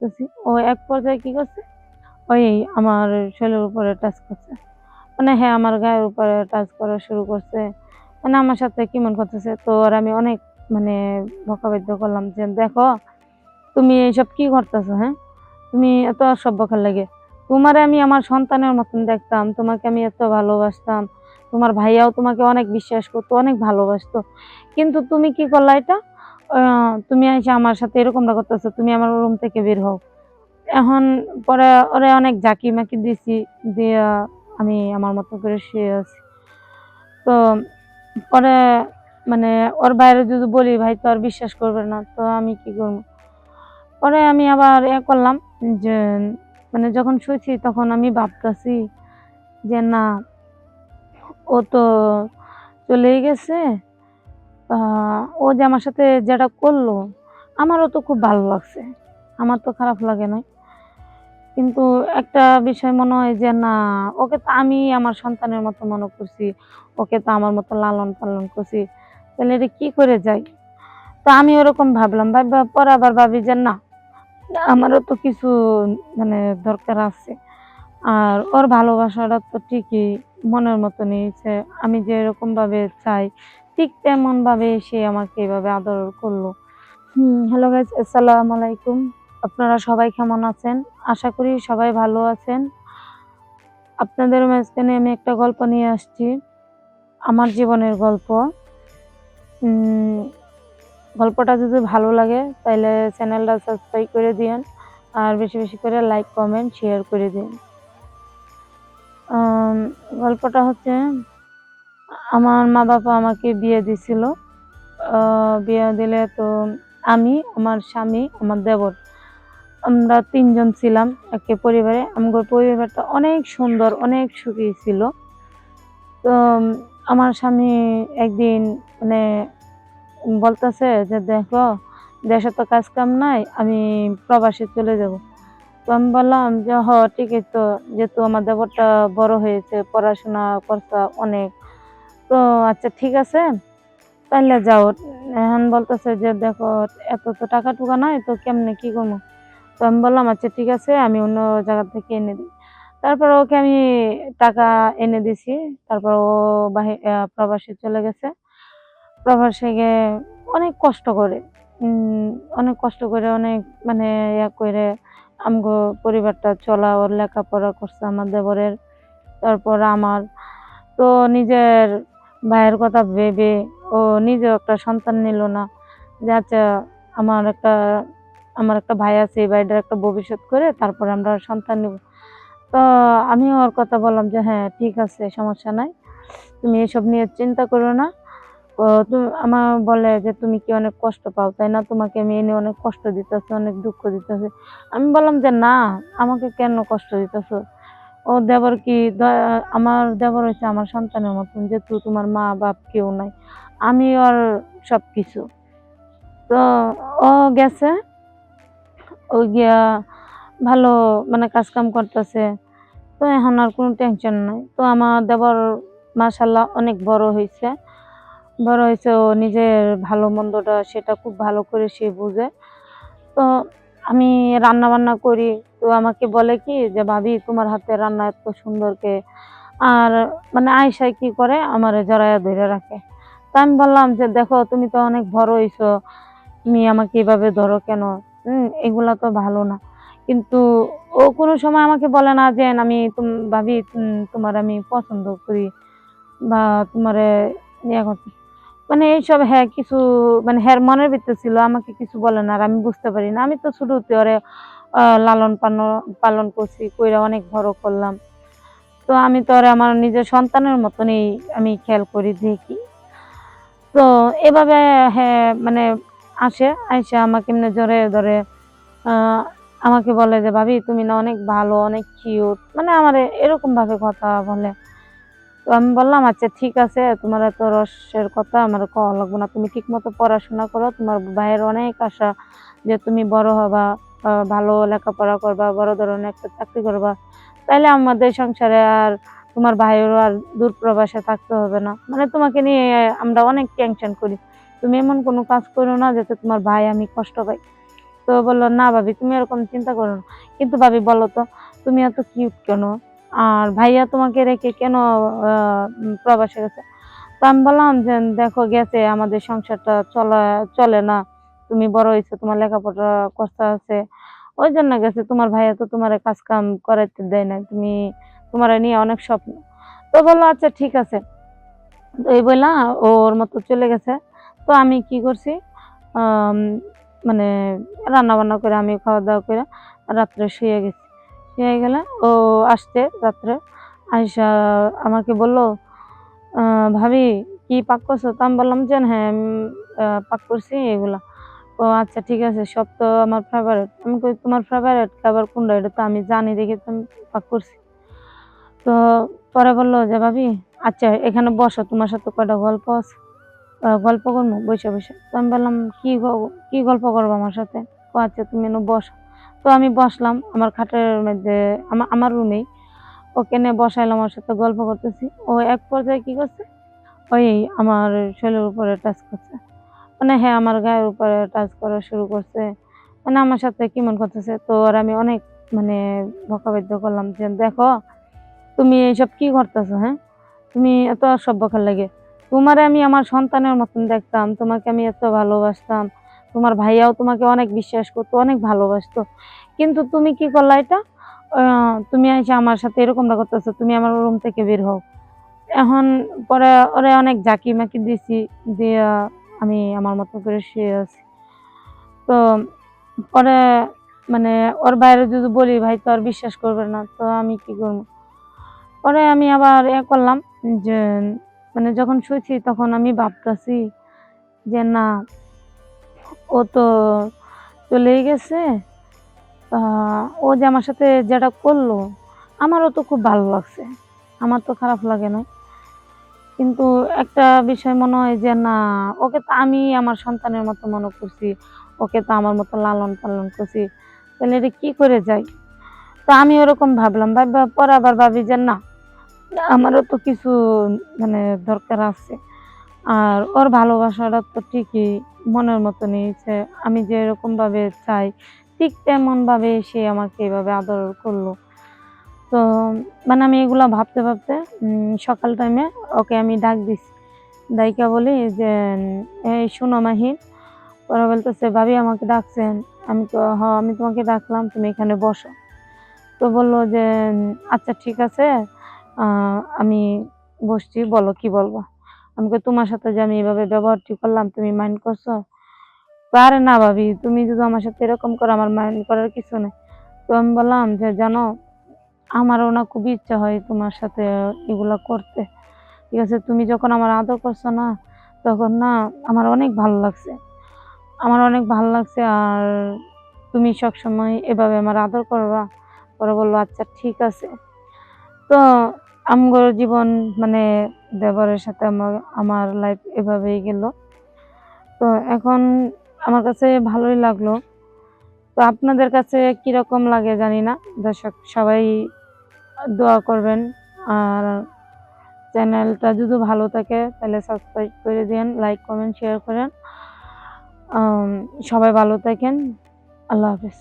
করতেছি ও এক পর্যায়ে কি করছে? ওই আমার শরীরের উপরে টাচ করছে। মানে হ্যাঁ আমার গায়ের উপরে টাচ করা শুরু করছে। মানে আমার সাথে কেমন করতেছে? তো আর আমি অনেক মানে বকাবাদ্য করলাম যে, দেখো, তুমি এইসব কি করতেছো হ্যাঁ? তুমি এত অসভ্যকার লাগে? তোমারে আমি আমার সন্তানের মতন দেখতাম, তোমাকে আমি এত ভালোবাসতাম। তোমার ভাইয়াও তোমাকে অনেক বিশ্বাস করতো, অনেক ভালোবাসতো। কিন্তু তুমি কি করলা এটা? তুমি এসে আমার সাথে এরকমটা করতেছো, তুমি আমার রুম থেকে বের হও। এখন পরে ওরে অনেক জাকি মাকি দিছি, দিয়ে আমি আমার মতো করে শুয়ে আছি। তো পরে মানে ওর বাইরে যদি বলি, ভাই, তো আর বিশ্বাস করবে না, তো আমি কি করব? পরে আমি আবার এ করলাম যে মানে যখন শুয়েছি তখন আমি ভাবতেছি যে, না, ও তো চলেই গেছে ও যে আমার সাথে যেটা করল, আমারও তো খুব ভালো লাগছে। আমার তো খারাপ লাগে নাই। কিন্তু একটা বিষয় মনে হয় যে, না, ওকে তো আমি আমার সন্তানের মতো মনে করছি, ওকে তো আমার মতো লালন পালন করছি, তাহলে এটা কী করে যাই তো আমি ওরকম ভাবলাম ভাববার পরে আবার ভাবি যে, না, আমারও তো কিছু মানে দরকার আছে। আর ওর ভালোবাসাটা তো ঠিকই মনের মতো নিয়েছে আমি যে এরকম ভাবে চাই ঠিক তেমন ভাবে সে আমাকে এভাবে আদর করল। হ্যালো গাইজ আসসালামু আলাইকুম। আপনারা সবাই কেমন আছেন? আশা করি সবাই ভালো আছেন। আপনাদের মাঝখানে আমি একটা গল্প নিয়ে আসছি। আমার জীবনের গল্প। গল্পটা যদি ভালো লাগে তাহলে চ্যানেলটা সাবস্ক্রাইব করে দিন আর বেশি বেশি করে লাইক কমেন্ট শেয়ার করে দিন। গল্পটা হচ্ছে আমার মা বাবা আমাকে বিয়ে দিছিল বিয়ে দিলে তো আমি, আমার স্বামী, আমার দেবর, আমরা তিনজন ছিলাম একে পরিবারে। আমার পরিবারটা অনেক সুন্দর, অনেক সুখী ছিল। তো আমার স্বামী একদিন মানে বলতেছে যে, দেখো, দেশে তো কাজ কাম নাই, আমি প্রবাসে চলে যাব। তো আমি বললাম যে, হ, ঠিকই তো। যেহেতু আমার দেবরটা বড় হয়েছে, পড়াশোনা করছে অনেক তো আচ্ছা ঠিক আছে। তাহলে যাও। এখন বলতেছে যে, দেখো, এত তো টাকা টুকা নাই, তো কেমনে কি করব? তো আমি বললাম আচ্ছা ঠিক আছে, আমি অন্য জায়গা থেকে এনে দিই। তারপর ওকে আমি টাকা এনে দিছি। তারপর ও বাহি প্রবাসে চলে গেছে। প্রবাসে গিয়ে অনেক কষ্ট করে অনেক কষ্ট করে, অনেক মানে ইয়া করে আমগো পরিবারটা চলা, ওর লেখাপড়া করছে আমার দেবরের, তারপর আমার। তো নিজের ভাইয়ের কথা ভেবে ও নিজেও একটা সন্তান নিল না। যে আচ্ছা আমার একটা আমার একটা ভাই আছে, এই ভাইটার একটা ভবিষ্যৎ করে তারপর আমরা সন্তান নিব। তো আমি ওর কথা বললাম যে হ্যাঁ ঠিক আছে, সমস্যা নাই। তুমি এসব নিয়ে চিন্তা করো না। তুমি, আমার বলে যে, তুমি কি অনেক কষ্ট পাও, তাই না? তোমাকে আমি এনে অনেক কষ্ট দিতেছে, অনেক দুঃখ দিতেছে। আমি বললাম যে, না, আমাকে কেন কষ্ট দিতেছো? ও দেবর কি আমার দেবর হয়েছে আমার সন্তানের মতন, যেহেতু তোমার মা বাপ কেউ নাই। আমি ওর সব কিছু তো ও গেছে, ও গিয়া ভালো মানে কাজ কাম করতেছে। তো এখন আর কোনো টেনশন নাই। তো আমার দেবর মাশাল্লাহ অনেক বড় হয়েছে। বড় হয়েছে ও নিজের ভালো মন্দটা, সেটা খুব ভালো করে সে বুঝে। তো আমি রান্না বান্না করি। তো আমাকে বলে কি যে, ভাবি, তোমার হাতে রান্না এত সুন্দর কে। আর মানে আয়সায় কি করে? আমার জড়াইয়া ধরে রাখে। তা আমি বললাম যে, দেখো, তুমি তো অনেক বড় হইছো। তুমি আমাকে এভাবে ধরো কেন? হম এগুলা তো ভালো না। কিন্তু ও কোনো সময় আমাকে বলে না যে, আমি ভাবি তোমার আমি পছন্দ করি বা তোমারে ইয়ে করতে। মানে এইসব হ্যাঁ কিছু মানে হ্যার মনের ভিতরে ছিল, আমাকে কিছু বলে না, আর আমি বুঝতে পারি না। আমি তো শুরুতে ওরে লালন পালন পালন করছি, কইরা অনেক বড় করলাম। তো আমি তো আমার নিজের সন্তানের মতনই আমি খেয়াল করি, দেখি। তো এভাবে হ্যাঁ মানে আসে, আইসা আমাকে এমনি জোরে ধরে আমাকে বলে যে, ভাবি, তুমি না অনেক ভালো, অনেক কিউট মানে আমার এরকমভাবে কথা বলে। তো আমি বললাম আচ্ছা ঠিক আছে, তোমার এত রসের কথা আমার কওয়া লাগবে না। তুমি ঠিক মতো পড়াশোনা করো, তোমার ভাইয়ের অনেক আশা যে তুমি বড় হবা ভালো লেখাপড়া করবা, বড় ধরনের একটা চাকরি করবা। তাইলে আমাদের সংসারে আর তোমার ভাইয়েরও আর দূর প্রবাসে থাকতে হবে না। মানে তোমাকে নিয়ে আমরা অনেক টেনশন করি। তুমি এমন কোনো কাজ করো না যাতে তোমার ভাই আমি কষ্ট পাই। তো বলল, না ভাবি, তুমি এরকম চিন্তা করো না। কিন্তু ভাবি, বলো তো, তুমি এত কিউট কেন? আর ভাইয়া তোমাকে রেখে কেন প্রবাসে গেছে? তো আমি বললাম যে, দেখো গেছে, আমাদের সংসারটা চলা, চলে না। তুমি বড় হয়েছো, তোমার লেখাপড়া করতে আছে। ওই জন্য গেছে, তোমার ভাইয়া তো তোমার কাজ কাম করাইতে দেয় না তুমি তোমার নিয়ে অনেক স্বপ্ন। তো বলল আচ্ছা ঠিক আছে। এই বললা, ওর মতো চলে গেছে। তো আমি কি করছি মানে রান্না বান্না করে আমি খাওয়া দাওয়া করে রাত্রে শুয়ে গেছি। শুয়ে গেলে ও আসতে রাত্রে আইসা আমাকে বলল ভাবি, কি পাক করছ? তো আমি বললাম যে হ্যাঁ পাক করছি এগুলা। ও আচ্ছা ঠিক আছে, সব তো আমার ফেভারিট আমি কই, তোমার ফেভারিট খাবার কোনটা? এটা তো আমি জানি, দেখে তো আমি পাক করছি। তো পরে বলল যে, ভাবি আচ্ছা এখানে বসো, তোমার সাথে কয়টা গল্প আছে? গল্প করব? বসে বসে। তো আমি বললাম, কি কি গল্প করব আমার সাথে? ও আচ্ছা তুমি এনে বসো। তো আমি বসলাম আমার খাটের মধ্যে আমার আমার রুমেই ওকে নিয়ে বসাইলাম আমার সাথে গল্প করতেছি। ও এক পর্যায়ে কি করছে? ওই আমার শরীরের উপরে টাচ করছে। মানে হ্যাঁ আমার গায়ের উপরে টাচ করা শুরু করছে। মানে আমার সাথে কেমন করতেছে? তো আর আমি অনেক মানে বকাবাদ্য করলাম যে, দেখো, তুমি এইসব কি করতেছো হ্যাঁ? তুমি এত অসভ্যকার লাগে? তোমারে আমি আমার সন্তানের মতন দেখতাম, তোমাকে আমি এত ভালোবাসতাম তোমার ভাইয়াও তোমাকে অনেক বিশ্বাস করতো, অনেক ভালোবাসতো। কিন্তু তুমি কি করলা এটা? তুমি এসে আমার সাথে এরকমটা করতেছো, তুমি আমার রুম থেকে বের হও। এখন পরে ওরে অনেক জাকি মাকি দিছি, দিয়ে আমি আমার মতো করে শুয়ে আছি। তো পরে মানে ওর বাইরে যদি বলি, ভাই, তো আর বিশ্বাস করবে না, তো আমি কি করব? পরে আমি আবার এ করলাম যে মানে যখন শুয়েছি তখন আমি ভাবতেছি যে, না ও তো চলেই গেছে। ও যে আমার সাথে যেটা করল, আমারও তো খুব ভালো লাগছে। আমার তো খারাপ লাগে না কিন্তু একটা বিষয় মনে হয় যে, না, ওকে তো আমি আমার সন্তানের মতো মনে করছি, ওকে তো আমার মতো লালন পালন করছি। তাহলে এটা কি করে যাই তো আমি ওরকম ভাবলাম। পরে আবার ভাবি যে, না, আমারও তো কিছু মানে দরকার আছে। আর ওর ভালোবাসাটা তো ঠিকই মনের মতো নিয়েছে আমি যে এরকম ভাবে চাই, ঠিক তেমন ভাবে সে আমাকে এভাবে আদর করল। তো মানে আমি এগুলা ভাবতে ভাবতে সকাল টাইমে ওকে আমি ডাক দিছি। দায়িকা বলি যে, এই শোনো মাহি। ওরা বলতেছে, ভাবি আমাকে ডাকছেন। আমি তো, হ, আমি তোমাকে ডাকলাম, তুমি এখানে বসো। তো বলল যে আচ্ছা ঠিক আছে। আমি বসছি, বলো কি বলব। আমি কই, তোমার সাথে যে আমি এভাবে ব্যবহারটি করলাম তুমি মাইন্ড করছ? আরে না ভাবি তুমি যদি আমার সাথে এরকম করো আমার মাইন্ড করার কিছু নেই। তো আমি বললাম যে জানো আমারও না খুব ইচ্ছা হয় তোমার সাথে এগুলা করতে। ঠিক আছে তুমি যখন আমার আদর করছ না তখন না আমার অনেক ভালো লাগছে। আমার অনেক ভালো লাগছে আর তুমি সবসময় এভাবে আমার আদর করবা। পরে বলল আচ্ছা ঠিক আছে। তো আমগর জীবন মানে দেবরের সাথে আমার আমার লাইফ এভাবেই গেল। তো এখন আমার কাছে ভালোই লাগল। তো আপনাদের কাছে কীরকম লাগে জানি না। দর্শক, সবাই দোয়া করবেন। আর চ্যানেলটা যদি ভালো থাকে, তাহলে সাবস্ক্রাইব করে দিন লাইক কমেন্ট শেয়ার করেন। সবাই ভালো থাকেন। আল্লাহ হাফেজ।